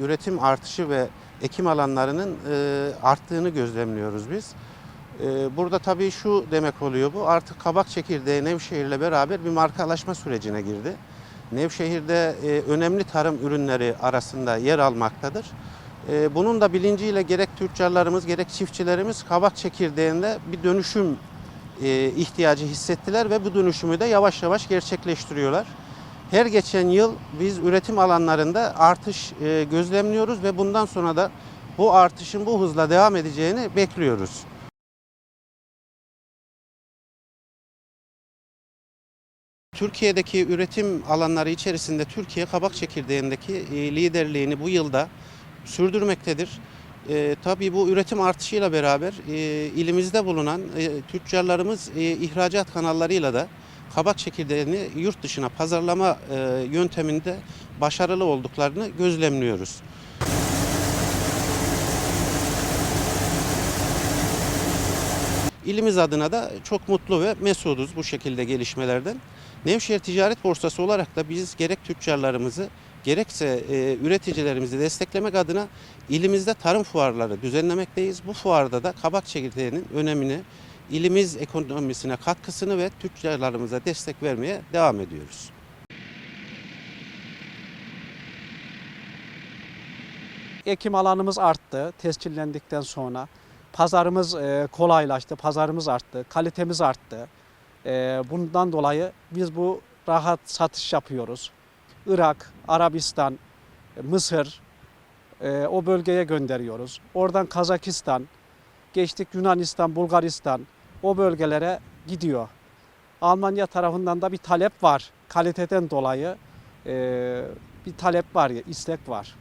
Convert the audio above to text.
üretim artışı ve ekim alanlarının e, arttığını gözlemliyoruz biz. E, burada tabii şu demek oluyor bu artık kabak çekirdeği Nevşehir'le beraber bir markalaşma sürecine girdi. Nevşehir'de e, önemli tarım ürünleri arasında yer almaktadır. E, bunun da bilinciyle gerek tüccarlarımız gerek çiftçilerimiz kabak çekirdeğinde bir dönüşüm e, ihtiyacı hissettiler ve bu dönüşümü de yavaş yavaş gerçekleştiriyorlar. Her geçen yıl biz üretim alanlarında artış e, gözlemliyoruz ve bundan sonra da bu artışın bu hızla devam edeceğini bekliyoruz. Türkiye'deki üretim alanları içerisinde Türkiye kabak çekirdeğindeki e, liderliğini bu yılda sürdürmektedir. E, tabii bu üretim artışıyla beraber e, ilimizde bulunan e, tüccarlarımız e, ihracat kanallarıyla da kabak çekirdeğini yurt dışına pazarlama e, yönteminde başarılı olduklarını gözlemliyoruz. İlimiz adına da çok mutlu ve mesuduz bu şekilde gelişmelerden. Nevşehir Ticaret Borsası olarak da biz gerek tüccarlarımızı gerekse e, üreticilerimizi desteklemek adına ilimizde tarım fuarları düzenlemekteyiz. Bu fuarda da kabak çekirdeğinin önemini, ilimiz ekonomisine katkısını ve tüccarlarımıza destek vermeye devam ediyoruz. Ekim alanımız arttı tescillendikten sonra. Pazarımız e, kolaylaştı, pazarımız arttı, kalitemiz arttı. E, bundan dolayı biz bu rahat satış yapıyoruz. Irak, Arabistan, Mısır e, o bölgeye gönderiyoruz. Oradan Kazakistan, geçtik Yunanistan, Bulgaristan o bölgelere gidiyor. Almanya tarafından da bir talep var. Kaliteden dolayı bir talep var, istek var.